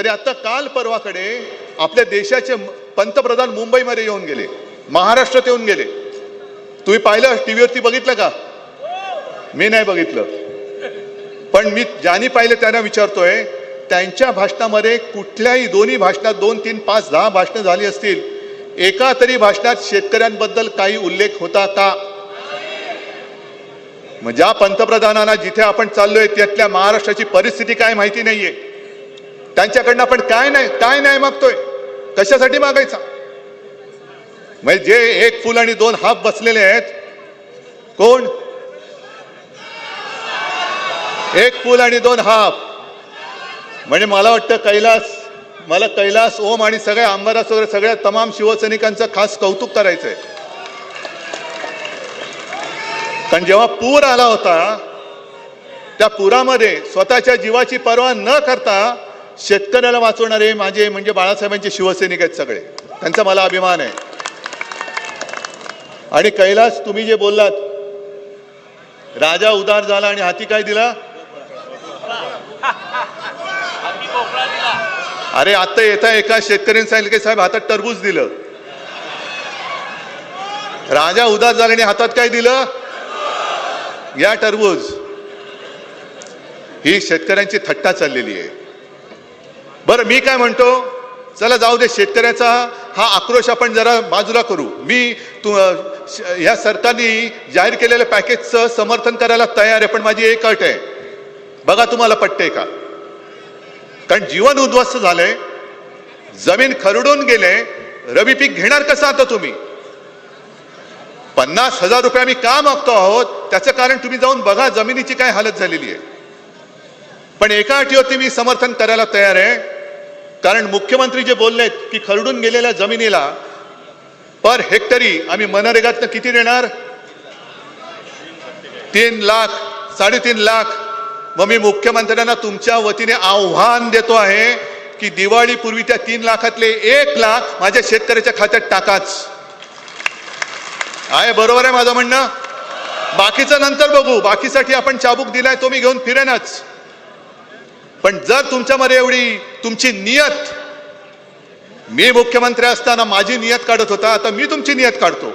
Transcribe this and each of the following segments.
तरी आता काल परवाकडे आपल्या देशाचे पंतप्रधान मुंबईमध्ये येऊन गेले महाराष्ट्रात येऊन गेले. तुम्ही पाहिलं टीव्हीवरती बघितलं का? मी नाही बघितलं. पण मी ज्यांनी पाहिलं त्यांना विचारतोय त्यांच्या भाषणामध्ये कुठल्याही दोन्ही भाषणात दोन तीन पाच दहा भाषणं झाली असतील एका तरी भाषणात शेतकऱ्यांबद्दल काही उल्लेख होता का? मग ज्या पंतप्रधानांना जिथे आपण चाललोय त्यातल्या महाराष्ट्राची परिस्थिती काय माहिती नाहीये. त्यांच्याकडनं आपण काय नाही काय नाही मागतोय? कशासाठी मागायचा? म्हणजे जे एक फुल आणि दोन हाफ बसलेले आहेत कोण? एक फुल आणि दोन हाफ. म्हणजे मला वाटतं कैलास मला कैलास ओम आणि सगळ्या आमदारास वगैरे सगळ्या तमाम शिवसैनिकांचं खास कौतुक करायचंय. कारण जेव्हा पूर आला होता त्या पुरामध्ये स्वतःच्या जीवाची पर्वा न करता शेतकऱ्याला वाचवणारे माझे म्हणजे बाळासाहेबांचे शिवसैनिक आहेत सगळे. त्यांचा मला अभिमान आहे. आणि कैलास तुम्ही जे बोललात राजा उदार झाला आणि हाती काय दिला? अरे आता येता एका शेतकऱ्यांनी सांगितलं की साहेब हातात टरबूज दिलं. राजा उदार आणि हातात काय दिलं? या टरबूज. ही शेतकऱ्यांची थट्टा चाललेली आहे. बरं मी काय म्हणतो? चला जाऊ दे शेतकऱ्याचा हा आक्रोश आपण जरा बाजूला करू. मी तू ह्या सरकारने जाहीर केलेल्या पॅकेजचं समर्थन करायला तयार आहे पण माझी एक अट आहे. बघा तुम्हाला पटते का? कारण जीवन उद्ध्वस्त झालंय जमीन खरडून गेले रबी पीक घेणार कसं आता तुम्ही? पन्नास हजार रुपये आम्ही का मागतो आहोत? त्याचं कारण तुम्ही जाऊन बघा जमिनीची काय हालत झालेली आहे. पण एका अटीवरती मी समर्थन करायला तयार आहे. कारण मुख्यमंत्री जे बोललेत की खरडून गेलेल्या जमिनीला पर हेक्टरी आम्ही मनरेगातनं किती देणार? तीन लाख साडेतीन लाख. मग मी मुख्यमंत्र्यांना तुमच्या वतीने आव्हान देतो आहे की दिवाळीपूर्वी त्या तीन लाखातले एक लाख माझ्या शेतकऱ्याच्या खात्यात टाकाच. आहे बरोबर आहे माझं म्हणणं? बाकीचं नंतर बघू. बाकीसाठी आपण चाबूक दिलाय तो मी घेऊन फिरेनच. पण जर तुमच्यामध्ये एवढी तुमची नियत मी मुख्यमंत्री असताना माझी नियत काढत होता आता मी तुमची नियत काढतो.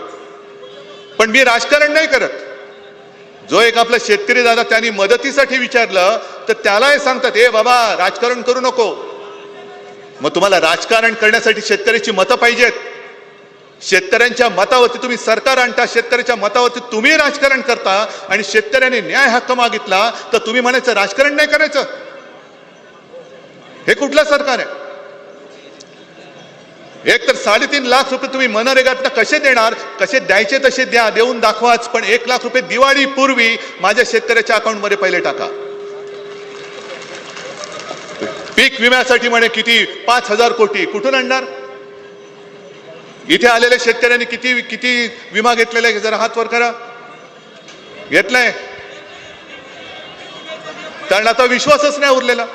पण मी राजकारण नाही करत. जो एक आपला शेतकरी दादा त्यांनी मदतीसाठी विचारलं तर त्याला हे सांगतात हे बाबा राजकारण करू नको. मग तुम्हाला राजकारण करण्यासाठी शेतकऱ्याची मतं पाहिजेत. शेतकऱ्यांच्या मतावरती तुम्ही सरकार आणता शेतकऱ्याच्या मतावरती तुम्ही राजकारण करता आणि शेतकऱ्याने न्याय हक्क मागितला तर तुम्ही म्हणायचं राजकारण नाही करायचं. हे कुठलं सरकार आहे? एक तर साडेतीन लाख रुपये तुम्ही मनरेगातनं कसे देणार? कसे द्यायचे तसे द्या देऊन दाखवाच. पण एक लाख रुपये दिवाळी पूर्वी माझ्या शेतकऱ्याच्या अकाउंटमध्ये पहिले टाका. पीक विम्यासाठी म्हणे किती? पाच हजार कोटी. कुठून आणणार? इथे आलेल्या शेतकऱ्यांनी किती किती विमा घेतलेला आहे? जरा हात वर करा. घेतलाय? त्यांना आता विश्वासच नाही उरलेला.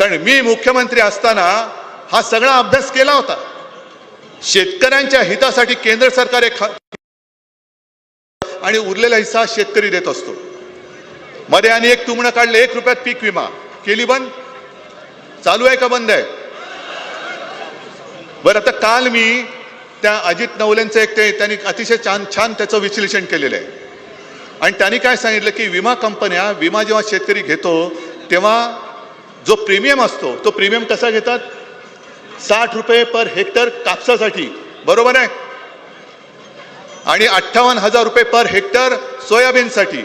कारण मी मुख्यमंत्री असताना हा सगळा अभ्यास केला होता. शेतकऱ्यांच्या हितासाठी केंद्र सरकार एक आणि उरलेला हिस्सा शेतकरी देत असतो. मध्ये आणि एक तुमणं काढलं एक रुपयात पीक विमा. केली बंद? चालू आहे का बंद आहे? बरं आता काल मी त्या अजित नवलेंचं एक ते त्यांनी अतिशय छान छान त्याचं विश्लेषण केलेलं आहे. आणि त्यांनी काय सांगितलं की विमा कंपन्या विमा जेव्हा शेतकरी घेतो तेव्हा जो प्रीमियम असतो तो प्रीमियम कसा घेतात? साठ रुपये पर हेक्टर कापसासाठी. बरोबर आहे? आणि अठ्ठावन्न हजार रुपये पर हेक्टर सोयाबीनसाठी.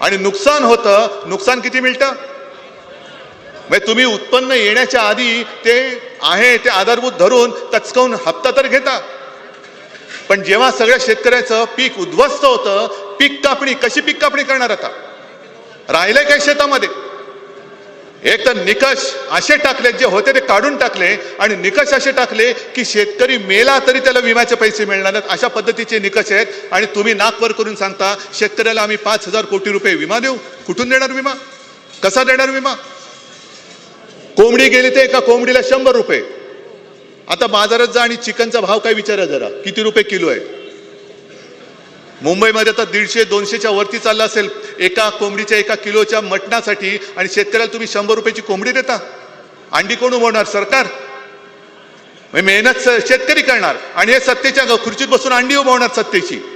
आणि नुकसान होतं नुकसान किती मिळतं? म्हणजे तुम्ही उत्पन्न येण्याच्या आधी ते आहे ते आधारभूत धरून तचकावून हप्ता तर घेता. पण जेव्हा सगळ्या शेतकऱ्याचं पीक उद्ध्वस्त होतं पीक कापणी कशी पीक कापणी करणार आता? राहिलंय काय शेतामध्ये? एक तर निकष असे टाकले जे होते ते काढून टाकले आणि निकष असे टाकले की शेतकरी मेला तरी त्याला विम्याचे पैसे मिळणार नाहीत. अशा पद्धतीचे निकष आहेत आणि तुम्ही नाकवर करून सांगता शेतकऱ्याला आम्ही पाच हजार कोटी रुपये विमा देऊ. कुठून देणार विमा? कसा देणार विमा? कोंबडी गेली ते एका कोंबडीला शंभर रुपये. आता बाजारात जा आणि चिकनचा भाव काय विचारा जरा. किती रुपये किलो आहे? मुंबईमध्ये तर दीडशे दोनशेच्या वरती चालला असेल. एका कोंबडीच्या एका किलोच्या मटणासाठी आणि शेतकऱ्याला तुम्ही शंभर रुपयाची कोंबडी देता. अंडी कोण उभवणार सरकार. म्हणजे मेहनत स- शेतकरी करणार. आणि हे सत्तेच्या ग- खुर्चीत बसून अंडी उभवणार सत्तेची.